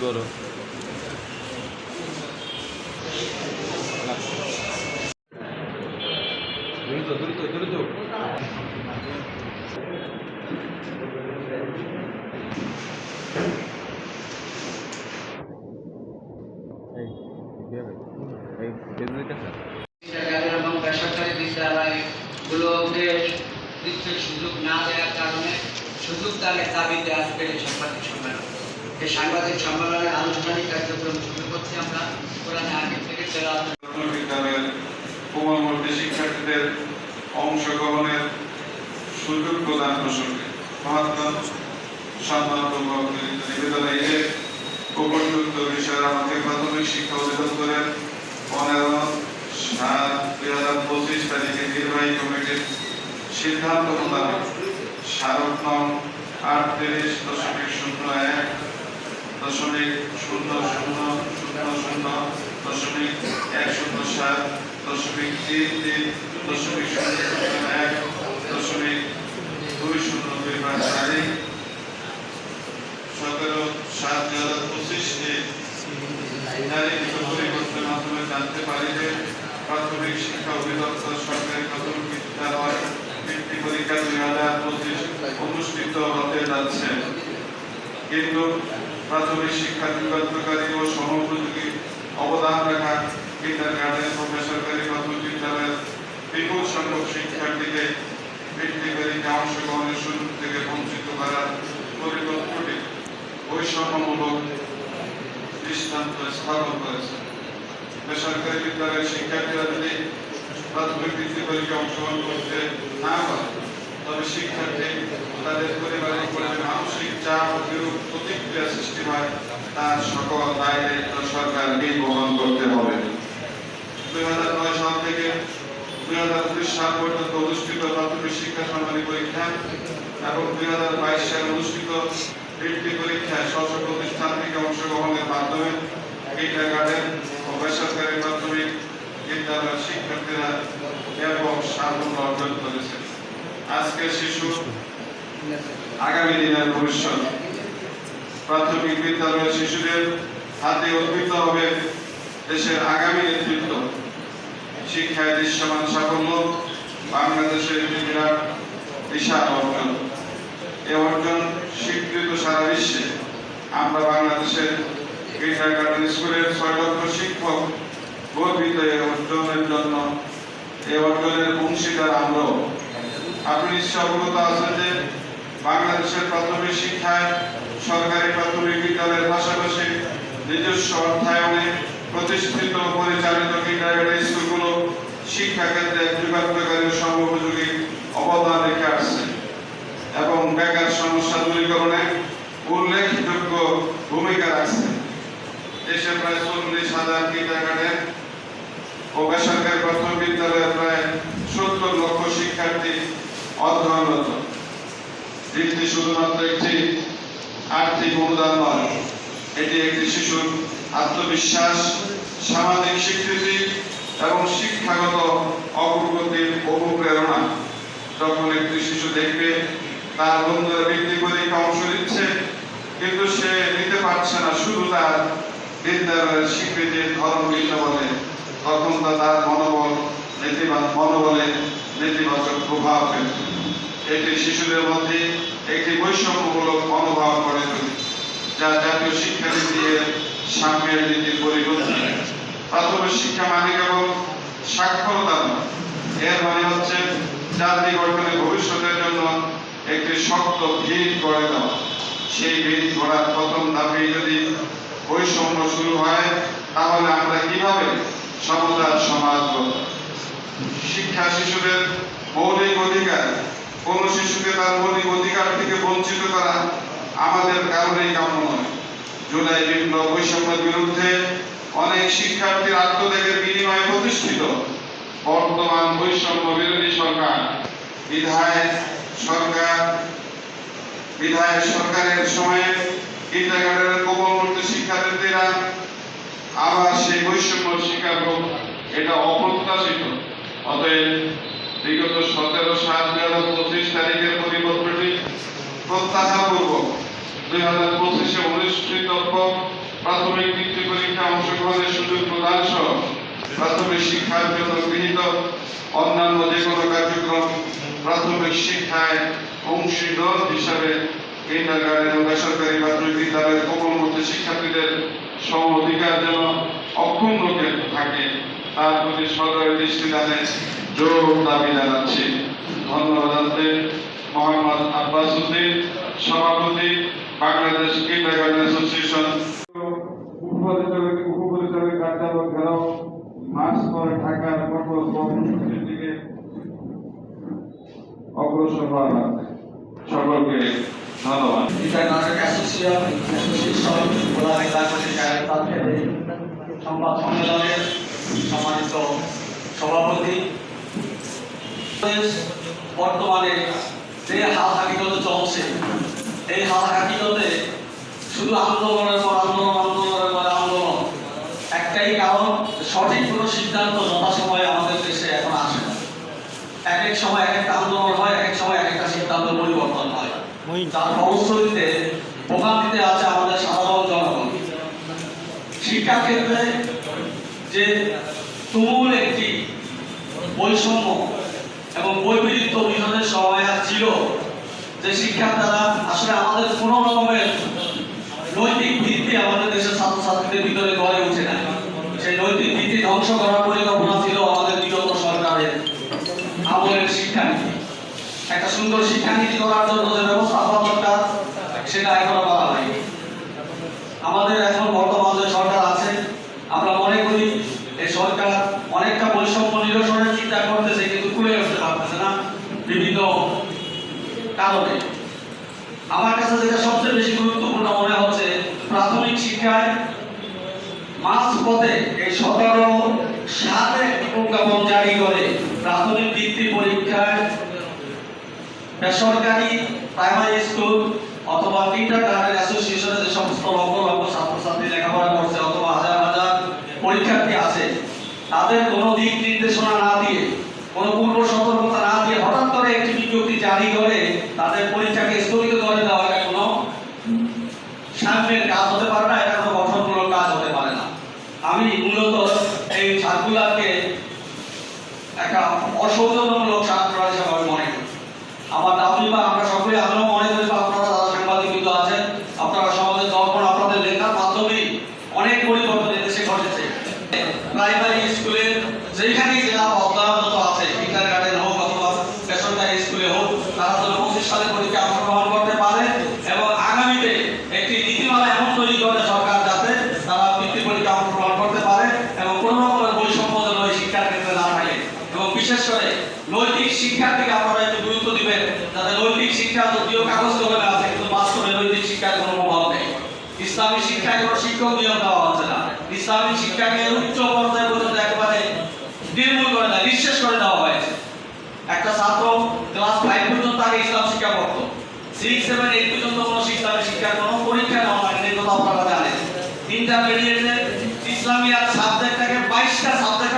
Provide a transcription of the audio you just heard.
গরু বিদ্যালয় এবং বেসরকারি বিদ্যালয়গুলোকে সুযোগ না দেওয়ার সুযোগ দাবিতে আজকে এই সাংবাদিক সম্মেলন। এই সাংবাদিক সম্মেলনে আনুষ্ঠানিক কার্যক্রম শুরু করছি আমরা। কোরআনে আগে থেকে বিদ্যালয়ের কোমলমর্তী শিক্ষার্থীদের অংশগ্রহণের সুযোগ প্রদান প্রসঙ্গে মহাত্মা সম্মানপূর্বক নিবেদন যে শিক্ষা অধিদপ্তরের পনেরো সাত দুই তারিখে নির্বাহী কমিটির সিদ্ধান্ত স্মারক নং আটত্রিশ দশমিক শূন্য এক, দশমিক শূন্য শূন্য শূন্য শূন্য, দশমিক এক শূন্য সাত, দশমিক তিন তিন, দশমিক শূন্য শূন্য এক, দশমিক দুই শূন্য দুই পাঁচ তারিখ সতেরো সাত দুই হাজার পঁচিশে তারিখ পরিবর্তনের মাধ্যমে জানতে পারি যে প্রাথমিক শিক্ষা অধিদপ্তর সরকারি প্রাথমিক বিদ্যালয় বৃত্তি পরীক্ষা দুই হাজার পঁচিশ অনুষ্ঠিত হতে যাচ্ছে। কিন্তু প্রাথমিক শিক্ষা বিকল্পকারী ও সমোপযোগী অবদান রাখা কিন্ডারগার্টেন ও বেসরকারি প্রাথমিক বিদ্যালয়ের বিপুল সংখ্যক শিক্ষার্থীকে পরীক্ষা অংশগ্রহণের সুযোগ থেকে বঞ্চিত করার পরিকল্পনাটি বৈষম্যমূলক দৃষ্টান্ত স্থাপন করেছে। বেসরকারি বিদ্যালয়ের শিক্ষার্থীরা যদি প্রাথমিক বৃত্তি পরীক্ষা অংশগ্রহণ করতে না পারে তবে শিক্ষার্থী তাদের পরিবারের উপরে মানসিক চাপ ও বিরূপ প্রতিক্রিয়া সৃষ্টি হয়, তার সকল দায় দায়িত্ব সরকারকে বহন করতে হবে। দুই হাজার নয় সাল থেকে দুই হাজার উনিশ সাল পর্যন্ত অনুষ্ঠিত প্রাথমিক শিক্ষা সমাপনী পরীক্ষা এবং দুই হাজার বাইশ সালে অনুষ্ঠিত বৃত্তি পরীক্ষায় স্ব প্রতিষ্ঠান থেকে অংশগ্রহণের মাধ্যমে কিন্ডারগার্টেন ও বেসরকারি প্রাথমিক বিদ্যালয়ের শিক্ষার্থীরা ব্যাপক সাফল্য অর্জন করেছে আজকের শিশু আগামী দিনের ভবিষ্যৎ। প্রাথমিক বিদ্যালয়ের শিশুদের হাতে অর্পিত হবে দেশের আগামী নেতৃত্ব। শিক্ষায় দৃশ্যমান সাফল্য, বাংলাদেশের বিরাট বিশাল অর্জন। এ অর্জন স্বীকৃত সারা বিশ্বে। আমরা বাংলাদেশের কিন্ডারগার্টেন স্কুলের ছয় লক্ষ শিক্ষক গর্বিত এই অর্জনের জন্য। এ অর্জনের অংশীদার আমরাও। আপনি অবগত আছেন যে বাংলাদেশের প্রাথমিক শিক্ষায় সরকারি প্রাথমিক বিদ্যালয়ের পাশাপাশি নিজস্ব অর্থায়নে প্রতিষ্ঠিত পরিচালিত কিন্ডারগার্টেন স্কুলগুলো শিক্ষা ক্ষেত্রে যুগান্তকারী ও অবদান রেখে আসছে। এবং বেকার সমস্যা দূরীকরণে উল্লেখযোগ্য ভূমিকা রাখছে। দেশে প্রায় চল্লিশ হাজার কিন্ডারগার্টেন ও বেসরকারি প্রাথমিক বিদ্যালয়ে প্রায় সত্তর লক্ষ শিক্ষার্থী অধ্যয়নরত। বৃত্তি শুধুমাত্র একটি আর্থিক অনুদান নয়, এটি একটি শিশুর আত্মবিশ্বাস, সামাজিক স্বীকৃতি এবং শিক্ষাগত অগ্রগতির অনুপ্রেরণা। যখন একটি শিশু দেখবে তার বন্ধুরা বৃত্তি পরীক্ষা অংশ নিচ্ছে, কিন্তু সে নিতে পারছে না, শুধু তার বিদ্যালয়ের স্বীকৃতির ধর্ম ভিন্ন বলে। তখন তার মনোবল, নেতিবাচক মনোবলে নেতিবাচক প্রভাব ফেলে এটি শিশুদের মধ্যে একটি বৈষম্যমূলক মনোভাব গড়ে তোলে, যা জাতীয় শিক্ষানীতি এর সাম্যের নীতির পরিপন্থী প্রাথমিক শিক্ষা মানে কেবল সাক্ষরতা নয়, এর মানে হচ্ছে জাতি গঠনের ভবিষ্যতের জন্য একটি শক্ত ভিত গড়ে দেওয়া সেই ভিত গড়ার প্রথম ধাপে যদি বৈষম্য শুরু হয়, তাহলে আমরা কীভাবে সমতার সমাজ? শিক্ষা শিশুদের মৌলিক অধিকার কোন শিশুকে তার মৌলিক অধিকার থেকে বঞ্চিত করা আমাদের কারণেই কাম্য নয়। জুলাই, বিপ্লব, বৈষম্যের বিরুদ্ধে অনেক শিক্ষার্থীর আত্মত্যাগের বিনিময়ে প্রতিষ্ঠিত বর্তমান বৈষম্য বিরোধী সরকার। বিধায় সরকার বিধায় সরকারের সময়ে কিন্ডারগার্টেনের কোমলমূর্তি শিক্ষার্থীরা আবার সেই বৈষম্য শিকার হোক এটা অপ্রত্যাশিত। অতএব বিগত সতেরো সাত দুই প্রত্যাশাপূর্বক দুই হাজার পঁচিশে অনুষ্ঠিত প্রাথমিক বৃত্তি পরীক্ষা অংশগ্রহণের সুযোগ প্রদান সহ প্রাথমিক শিক্ষার জন্য গৃহীত অন্যান্য যে কোনো কার্যক্রম প্রাথমিক শিক্ষায় অংশীদার হিসাবে কিন্ডার গার্ডেন ও বেসরকারি প্রাথমিক বিদ্যালয়ের কোমলমতি শিক্ষার্থীদের সম অধিকার যেন অক্ষুণ্ণ থাকে তার প্রতি সদয় দৃষ্টিদানে জোর দাবি জানাচ্ছি। ধন্যবাদ মোহাম্মদ আব্বাস উদ্দিন সভাপতি বাংলাদেশ কিন্ডার গার্ডেন অ্যাসোসিয়েশন উপপরিচালক উপপরিচালক কার্যালয় ঘেরাও মার্চ পরে ঢাকার কঠোর কর্মসূচির দিকে অগ্রসর হওয়া সকলকে ধন্যবাদ। গোলামী সংবাদ সম্মেলনের সম্মানিত সভাপতি। বর্তমানে যে হাল হাকিকত চলছে এই হাল হাকিকতে শুধু আন্দোলনের পর আন্দোলন আন্দোলনের পর আন্দোলন একটাই কারণ সঠিক কোনো সিদ্ধান্ত যথাসময়ে আমাদের দেশে এখন আসে না। এক এক সময় এক একটা আন্দোলন হয় এক এক সময় এক একটা সিদ্ধান্ত পরিবর্তন হয়। তার ফলশ্রুতিতে ভোগান্তিতে আছে আমাদের সাধারণ জনগণ। শিক্ষা ক্ষেত্রে যে তুমুল একটি বৈষম্য এবং বৈপরীত্য বিনোদের সময় ছিল যে শিক্ষার দ্বারা আসলে আমাদের কোনো রকমের নৈতিক ভিত্তি আমাদের দেশের ছাত্রছাত্রীদের ভিতরে গড়ে উঠে না। সেই নৈতিক ভিত্তি ধ্বংস করার পরিকল্পনা ছিল আমাদের বিগত সরকারের আমলের শিক্ষানীতি। একটা সুন্দর শিক্ষানীতি করার জন্য যে ব্যবস্থা হওয়া দরকার সেটা এখনও করা হয়নি আমাদের এখন বর্তমান যে সরকার আছে আমরা মনে করি এই সরকার অনেকটা বৈষম্য নিরসনের চিন্তা করতেছে কিন্তু খুলে উঠতে পারতেছে না বিভিন্ন কারণে। আমার কাছে যেটা সবচেয়ে বেশি গুরুত্বপূর্ণ মনে হচ্ছে, প্রাথমিক শিক্ষায় এই সতেরো প্রজ্ঞাপন জারি করে প্রাথমিক পরীক্ষায় বেসরকারি প্রাইমারি স্কুল অথবা যে সমস্ত লক্ষ লক্ষ ছাত্রছাত্রী লেখাপড়া করছে অথবা হাজার হাজার পরীক্ষার্থী আছে, তাদের কোনো দিক নির্দেশনা না দিয়ে, কোনো পূর্ব সতর্কতা না দিয়ে হঠাৎ করে একটি বিজ্ঞপ্তি জারি করে তাদের পরীক্ষাকে স্থগিত করে দেওয়া এটা কোনো সাম্যের কাজ হতে পারে না, এটা কোনো গঠনমূলক কাজ হতে পারে না। আমি মূলত এই ছাত্রগুলাকে একটা অসৌজন্যমূলক ছাত্র হিসাবে আমি মনে করি আমার দাবি বা আমরা সকলে আমিও মনে করি বা আপনারা যারা সাংবাদিক কিন্তু আছেন আপনারা সমাজের দর্পণ আপনাদের লেখার মাধ্যমে অনেক পরিবর্তন এদেশে ঘটেছে প্রাইমারি স্কুলে যেখানেই জেলা অব্যাহত আছে কিন্ডার গার্ডেন হোক অথবা বেসরকারি স্কুলে হোক তারা যেন পঁচিশ সালে পরীক্ষা অংশগ্রহণ করতে পারে এবং আগামীতে একটি নীতিমালা এমন তৈরি করে সরকার যাতে তারা বৃত্তি পরীক্ষা অংশগ্রহণ করতে পারে এবং কোনো রকমের বৈষম্য যেন এই শিক্ষার ক্ষেত্রে না থাকে এবং বিশেষ করে নৈতিক শিক্ষার দিকে আপনারা একটু গুরুত্ব দিবেন যাতে নৈতিক শিক্ষা যদিও কাগজ কলমে আছে কিন্তু বাস্তবে নৈতিক শিক্ষার কোনো প্রভাব নেই ইসলামী শিক্ষায় কোনো শিক্ষক নিয়োগ দেওয়া হচ্ছে না। ইসলামী শিক্ষাকে উচ্চ পর্যায়ে পর্যন্ত একেবারে নির্মূল করে না, নিঃশেষ করে দেওয়া হয়েছে। একটা ছাত্র ক্লাস ফাইভ পর্যন্ত আগে ইসলাম শিক্ষা পড়তো সিক্স সেভেন এইট পর্যন্ত কোনো ইসলামী শিক্ষার কোনো পরীক্ষা নেওয়া হয়নি কথা আপনারা জানেন। ইন্টারমিডিয়েটে ইসলামী আর সাবজেক্টটাকে বাইশটা সাবজেক্ট